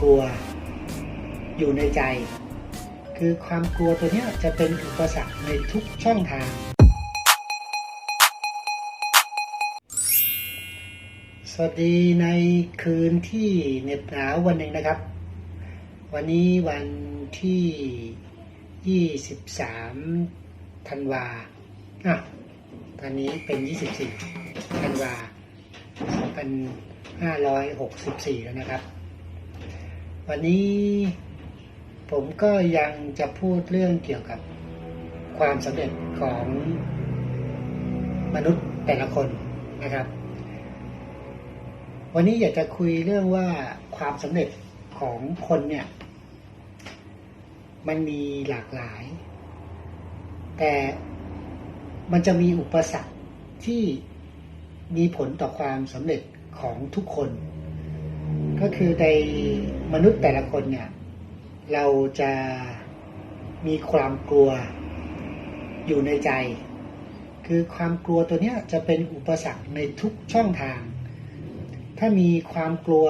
กลัวอยู่ในใจ คือความกลัวตัวนี้จะเป็นอุปสรรคในทุกช่องทาง สวัสดีในคืนที่เหน็บหนาววันหนึ่งนะครับ วันนี้วันที่ 23ธันวาอะตอนนี้เป็น 24ธันวา2564 แล้วนะครับ วันนี้ผมก็ยังจะพูดเรื่องเกี่ยวกับความสำเร็จของมนุษย์แต่ละคนนะครับ วันนี้อยากจะคุยเรื่องว่าความสำเร็จของคนเนี่ย มันมีหลากหลาย แต่มันจะมีอุปสรรคที่มีผลต่อความสำเร็จของทุกคน ก็คือในมนุษย์แต่ละคนเนี่ยเราจะมีความกลัวอยู่ในใจ คือความกลัวตัวเนี้ยจะเป็นอุปสรรคในทุกช่องทาง ถ้ามีความกลัว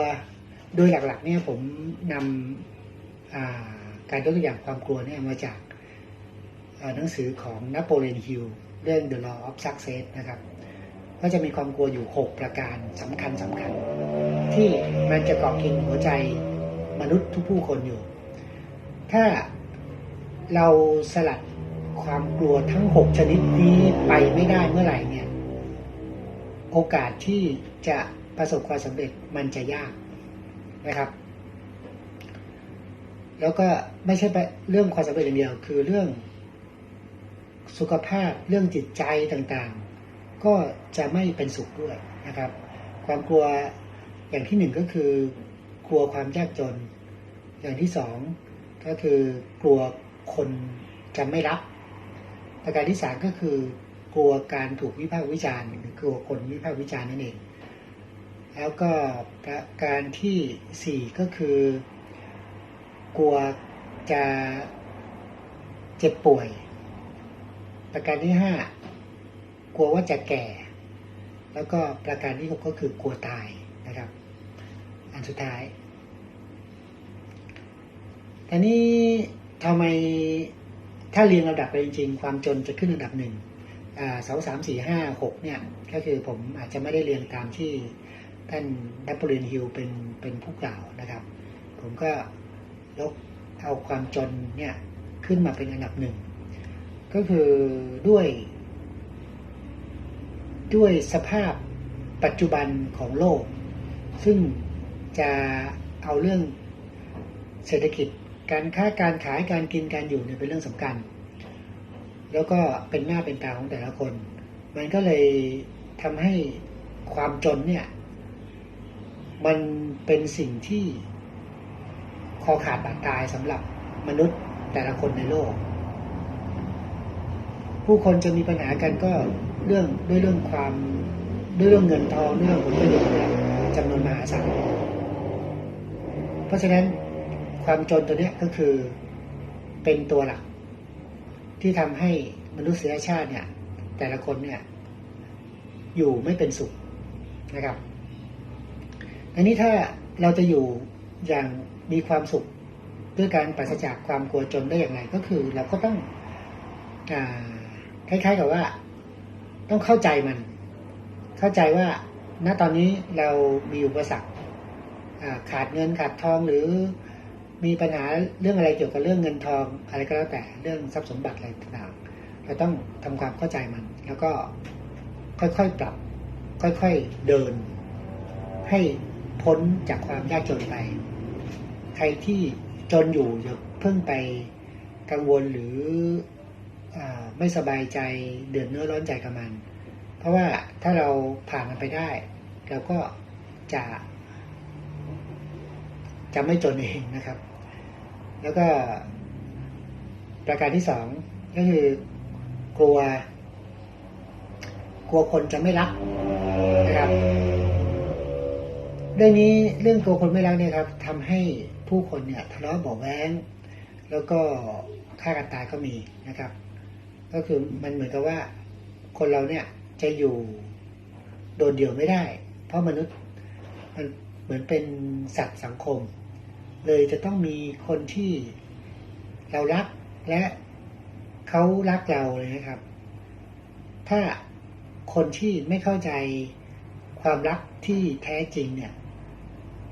โดยหลักๆเนี่ยผมนำการยกตัวอย่างความกลัวเนี่ยมาจากหนังสือของนโปเลียนฮิลเรื่อง The Law of Success นะครับ ก็จะมีความกลัวอยู่ 6 ประการสำคัญสำคัญ ที่มันจะเกาะกินหัวใจมนุษย์ทุกผู้คนอยู่ ถ้าเราสลัดความกลัวทั้ง 6 ชนิดนี้ไปไม่ได้เมื่อไหร่เนี่ย โอกาสที่จะประสบความสำเร็จมันจะยากนะครับ แล้วก็ไม่ใช่เรื่องความสำเร็จอย่างเดียว คือเรื่องสุขภาพเรื่องจิตใจต่างๆ ก็จะไม่เป็นสุขด้วยนะครับ ความกลัวอย่างที่หนึ่งก็คือกลัวความยากจน อย่างที่สองก็คือกลัวคนจะไม่รับ ประการที่สามก็คือกลัวการถูกวิพากษ์วิจารณ์หรือกลัวคนวิพากษ์วิจารณ์นั่นเอง แล้วก็ประการที่สี่ก็คือกลัวจะเจ็บป่วย ประการที่ห้า กลัวว่าจะแก่ แล้วก็ประการที่หกก็คือกลัวตายนะครับ อันสุดท้ายแต่นี้ทำไมถ้าเรียงลำดับไปจริง ความจนจะขึ้นอันดับหนึ่งอ่าสองสามสี่ห้าหกเนี่ย ก็คือผมอาจจะไม่ได้เรียงตามที่ท่านนโปเลียนฮิลเป็นเป็นผู้กล่าวนะครับ ผมก็ยกเอาความจนเนี่ยขึ้นมาเป็นอันดับหนึ่ง ก็คือด้วย ด้วยสภาพปัจจุบันของโลก ซึ่งจะเอาเรื่องเศรษฐกิจการค้าการขายการกินการอยู่เนี่ยเป็นเรื่องสำคัญ แล้วก็เป็นหน้าเป็นตาของแต่ละคน มันก็เลยทำให้ความจนเนี่ย มันเป็นสิ่งที่คอขาดบาดตายสำหรับมนุษย์แต่ละคนในโลก ผู้คนจะมีปัญหากันก็ เรื่องด้วยเรื่องความด้วยเรื่องเงินทองเรื่องผลประโยชน์เนี่ยจำนวนมหาศาลเพราะฉะนั้นความจนตัวเนี้ยก็คือเป็นตัวหลัก ที่ทำให้มนุษยชาติเนี่ย แต่ละคนเนี่ย อยู่ไม่เป็นสุขนะครับอันนี้ถ้าเราจะอยู่อย่างมีความสุขด้วยการปราศจากความกลัวจนได้อย่างไรก็คือ เราก็ต้องอคล้ายๆกับว่า ต้องเข้าใจมัน เข้าใจว่าณตอนนี้เรามีอุปสรรคขาดเงินขาดทองหรือมีปัญหาเรื่องอะไรเกี่ยวกับเรื่องเงินทองอะไรก็แล้วแต่เรื่องทรัพย์สมบัติอะไรต่างๆเราต้องทำความเข้าใจมัน แล้วก็ค่อยๆปรับ ค่อยๆเดิน ให้พ้นจากความยากจนไป ใครที่จนอยู่อย่าเพิ่งไปกังวลหรือ ไม่สบายใจเดือดเนื้อร้อนใจกับมัน เพราะว่าถ้าเราผ่านมันไปได้เราก็จะจะไม่จนเองนะครับ แล้วก็ประการที่สองก็คือกลัว กลัวคนจะไม่รักนะครับเรื่องนี้เรื่องกลัวคนไม่รักเนี่ยครับทำให้ผู้คนเนี่ยทะเลาะเบาแว้ง แล้วก็ฆ่ากันตายก็มีนะครับ ก็คือมันเหมือนกับว่า คนเราเนี่ยจะอยู่โดดเดี่ยวไม่ได้ เพราะมนุษย์มันเหมือนเป็นสัตว์สังคม เลยจะต้องมีคนที่เรารักและเขารักเราเลยนะครับ ถ้าคนที่ไม่เข้าใจความรักที่แท้จริงเนี่ย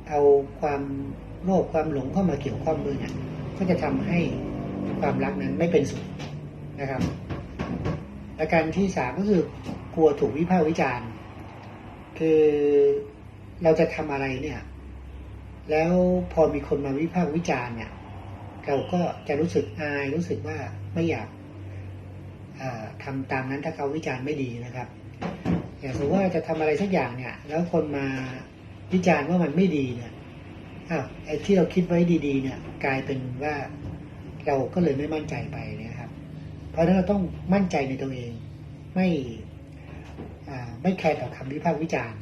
เอาความโลภความหลงเข้ามาเกี่ยวข้องด้วยเนี่ยก็จะทำให้ความรักนั้นไม่เป็นสุขนะครับ อาการที่สามก็คือกลัวถูกวิพากษ์วิจารณ์คือเราจะทำอะไรเนี่ย แล้วพอมีคนมาวิพากษ์วิจารณ์เนี่ย เราก็จะรู้สึกอายรู้สึกว่าไม่อยากอ่าทำตามนั้นถ้าเขาวิจารณ์ไม่ดีนะครับอย่างสมมติว่าจะทำอะไรสักอย่างเนี่ย แล้วคนมาวิจารณ์ว่ามันไม่ดีเนี่ยอ้าวไอ้ที่เราคิดไว้ดี ๆ เนี่ย กลายเป็นว่าเราก็เลยไม่มั่นใจไป เพราะฉะนั้นเราต้องมั่นใจในตัวเอง ไม่ไม่แคร์ต่อคำวิพากษ์วิจารณ์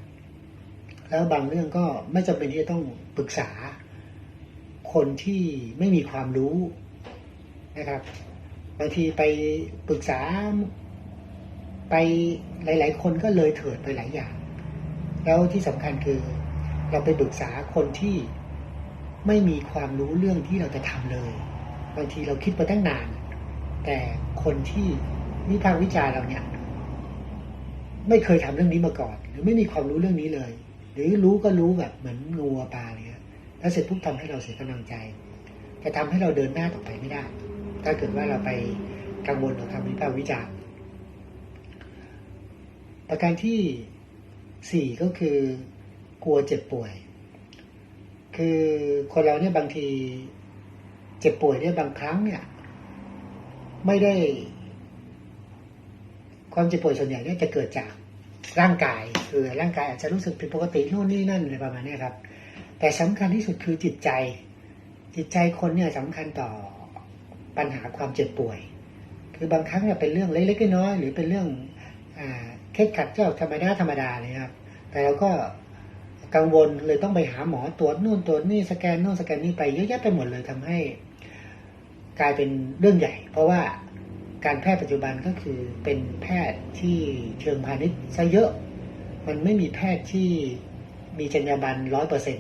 แล้วบางเรื่องก็ไม่จำเป็นที่จะต้องปรึกษา คนที่ไม่มีความรู้นะครับ บางทีไปปรึกษาไปหลาย ๆ คนก็เลยเถิดไปหลายอย่าง แล้วที่สำคัญคือเราไปปรึกษาคนที่ไม่มีความรู้เรื่องที่เราจะทำเลย บางทีเราคิดมาตั้งนาน แต่คนที่วิพากษ์วิจารณ์เราเนี่ยไม่เคยทำเรื่องนี้มาก่อน หรือไม่มีความรู้เรื่องนี้เลย หรือรู้ก็รู้แบบเหมือนงูปลาอะไรเงี้ยแล้วเสร็จปุ๊บทำให้เราเสียกำลังใจจะทำให้เราเดินหน้าต่อไปไม่ได้ ถ้าเกิดว่าเราไปกังวลกับคำวิพากษ์วิจารณ์ประการที่สี่ก็คือกลัวเจ็บป่วย คือคนเราเนี่ยบางทีเจ็บป่วยเนี่ยบางครั้งเนี่ย ไม่ได้ ความเจ็บป่วยส่วนใหญ่เนี่ยจะเกิดจากร่างกายคือร่างกายอาจจะรู้สึกผิดปกติโน่นนี่นั่นอะไรประมาณนี้ครับ แต่สำคัญที่สุดคือจิตใจ จิตใจคนเนี่ยสำคัญต่อปัญหาความเจ็บป่วย คือบางครั้งเนี่ยเป็นเรื่องเล็กๆน้อยๆหรือเป็นเรื่องอ่าเคสขัดเจ้าธรรมดาธรรมดาเลยครับ แต่เราก็กังวลเลยต้องไปหาหมอตรวจนู่นตรวจนี่สแกนนู่นสแกนนี่ไปเยอะแยะไปหมดเลยทำให้ กลายเป็นเรื่องใหญ่ เพราะว่าการแพทย์ปัจจุบันก็คือเป็นแพทย์ที่เชิงพาณิชย์ซะเยอะ มันไม่มีแพทย์ที่มีจรรยาบรรณร้อยเปอร์เซ็น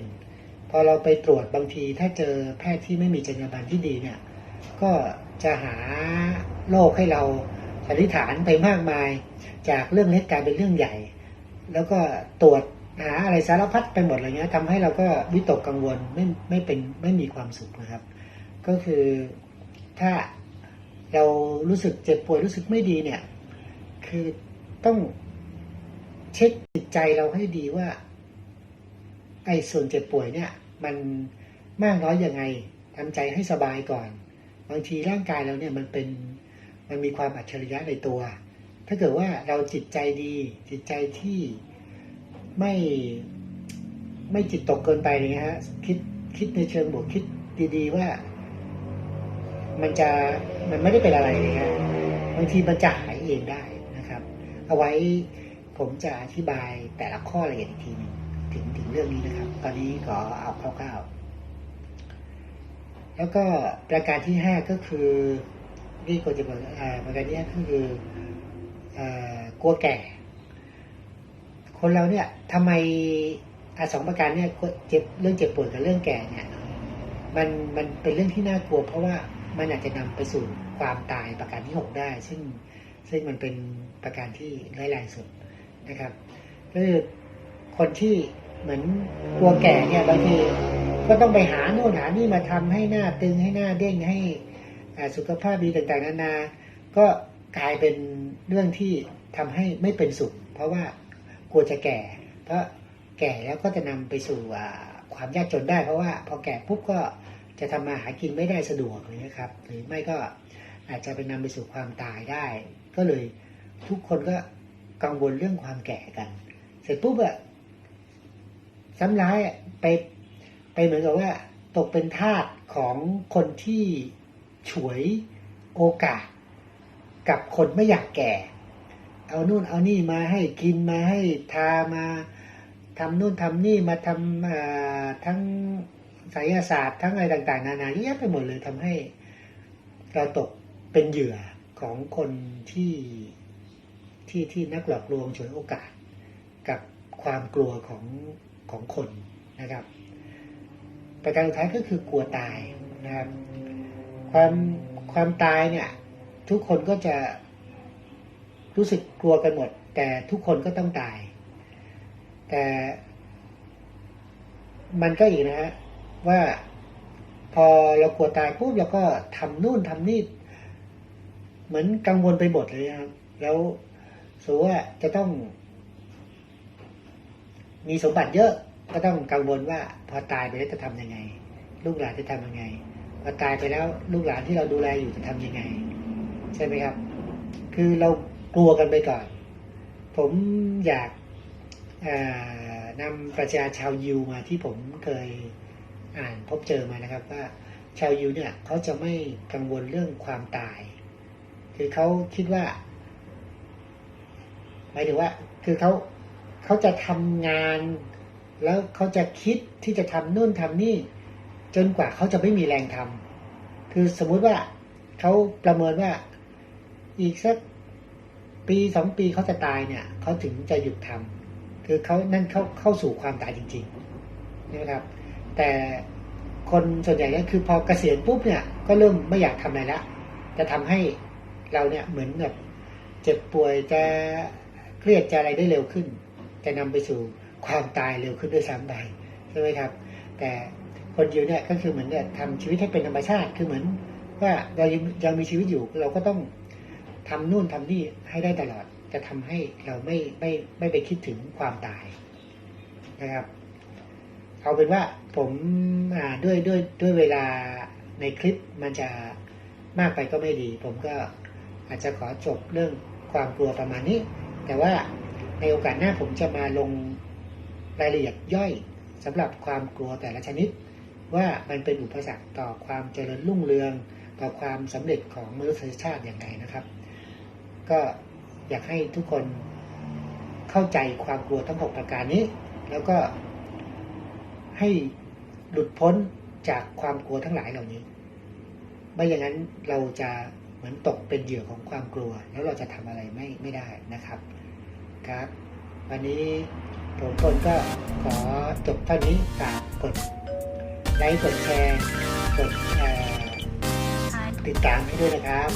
พอเราไปตรวจบางที ถ้าเจอแพทย์ที่ไม่มีจรรยาบรรณที่ดีเนี่ยก็จะหาโรคให้เราสันนิษฐานไปมากมาย จากเรื่องเล็กกลายเป็นเรื่องใหญ่ แล้วก็ตรวจหาอะไรสารพัดไปหมดอะไรเงี้ยทำให้เราก็วิตกกังวลไม่ไม่เป็นไม่มีความสุขนะครับ ก็คือ ถ้าเรารู้สึกเจ็บป่วยรู้สึกไม่ดีเนี่ย คือต้องเช็คจิตใจเราให้ดีว่า ไอ้ส่วนเจ็บป่วยเนี่ย มันมากน้อยยังไงทำใจให้สบายก่อน บางทีร่างกายเราเนี่ยมันเป็นมันมีความอัจฉริยะในตัว ถ้าเกิดว่าเราจิตใจดี จิตใจที่ไม่ไม่จิตตกเกินไปเลยฮะคิดคิดในเชิงบวกคิดดีๆว่า มันจะมันไม่ได้เป็นอะไรเลยฮะบางทีมันจะหายเองได้นะครับ เอาไว้ผมจะอธิบายแต่ละข้อละเอียดอีกทีหนึงถึงถึงเรื่องนี้นะครับ ตอนนี้ขอเอาคร่าวๆแล้วก็ประการที่ห้าก็คือนี่ควรจะบอกอ่าประการที่ห้ก็คืออ่ากลัวแก่ คนเราเนี่ยทำไมอาสองประการเนี่ยเจ็บเรื่องเจ็บปวดกับเรื่องแก่เนี่ยมันมันเป็นเรื่องที่น่ากลัว เพราะว่า มันอาจจะนำไปสู่ความตายประการที่หกได้ ซึ่งซึ่งมันเป็นประการที่ร้ายแรงสุดนะครับคือคนที่เหมือนกลัวแก่เนี่ยบางทีก็ต้องไปหาโน่นหานี่มาทำให้หน้าตึงให้หน้าเด้งให้สุขภาพดีต่างๆนานา ก็กลายเป็นเรื่องที่ทำให้ไม่เป็นสุข เพราะว่ากลัวจะแก่ เพราะแก่แล้วก็จะนำไปสู่ความยากจนได้ เพราะว่าพอแก่ปุ๊บก็ จะทำมาหากินไม่ได้สะดวกเลยนะครับ หรือไม่ก็อาจจะไปนำไปสู่ความตายได้ ก็เลยทุกคนก็กังวลเรื่องความแก่กัน เสร็จปุ๊บอะซ้ำร้ายอะไปไปเหมือนกับว่า ตกเป็นทาสของคนที่ฉวยโอกาส กับคนไม่อยากแก่ เอานู่นเอานี่มาให้กินมาให้ทามาทำนู่นทำนี่มาทำทั้ง ไสยศาสตร์ทั้งอะไรต่าง ๆ นานาเยอะแยะไปหมดเลยทำให้เราตกเป็นเหยื่อของคนที่ที่ที่นักหลอกลวงฉวยโอกาส กับความกลัวของของคนนะครับประการสุดท้ายก็คือกลัวตายนะครับ ความความตายเนี่ย ทุกคนก็จะรู้สึกกลัวกันหมด แต่ทุกคนก็ต้องตาย แต่มันก็อีกนะฮะ ว่าพอเรากลัวตายปุ๊บเราก็ทำนู่นทำนี่ เหมือนกังวลไปหมดเลยครับ แล้วสมมติว่าจะต้อง มีสมบัติเยอะ ก็ต้องกังวลว่า พอตายไปแล้วจะทำยังไง ลูกหลานจะทำยังไง พอตายไปแล้ว ลูกหลานที่เราดูแลอยู่จะทำยังไง ใช่ไหมครับ คือเรากลัวกันไปก่อน ผมอยากนำปรัชาชาวยิวมาที่ผมเคย อ่านพบเจอมานะครับว่าชาวยิวเนี่ยเขาจะไม่กังวลเรื่องความตาย คือเขาคิดว่าหมายถึงว่า คือเขาเขาจะทำงาน แล้วเขาจะคิดที่จะทำนู่นทำนี่ จนกว่าเขาจะไม่มีแรงทำคือสมมุติว่าเขาประเมินว่าอีกสักปีสองปีเขาจะตายเนี่ยเขาถึงจะหยุดทำคือเขานั่นเข้าเข้าสู่ความตายจริงๆนะครับ แต่คนส่วนใหญ่ก็คือพอเกษียณปุ๊บเนี่ยก็เริ่มไม่อยากทำอะไรละจะทำให้เราเนี่ยเหมือนแบบเจ็บป่วยจะเครียดจะอะไรได้เร็วขึ้น จะนำไปสู่ความตายเร็วขึ้นด้วยซ้ำไปใช่ไหมครับ แต่คนยิวเนี่ยก็คือเหมือนเนี่ยทำชีวิตให้เป็นธรรมชาติคือเหมือนว่าเรายังยังมีชีวิตอยู่เราก็ต้องทำนู่นทำนี่ให้ได้ตลอด จะทำให้เราไม่ไม่ไม่ไปคิดถึงความตายนะครับ เอาเป็นว่าผมาด้วยด้วยด้วยเวลาในคลิปมันจะมากไปก็ไม่ดี ผมก็อาจจะขอจบเรื่องความกลัวประมาณนี้ แต่ว่าในโอกาสหน้าผมจะมาลงรายละเอียดย่อยสำหรับความกลัวแต่ละชนิด ว่ามันเป็นอุปสรรคต่อความเจริญรุ่งเรือง ต่อความสำเร็จของมนุษยชาติอย่างไรนะครับ ก็อยากให้ทุกคนเข้าใจความกลัวทั้งหกประการนี้ แล้วก็ ให้หลุดพ้นจากความกลัวทั้งหลายเหล่านี้ ไม่อย่างนั้นเราจะเหมือนตกเป็นเหยื่อของความกลัว แล้วเราจะทำอะไรไม่ไม่ได้นะครับครับ วันนี้ผมคนก็ขอจบเท่านี้ฝากกดไลค์กดแชร์กดเอ่อติดตามให้ด้วยนะครับ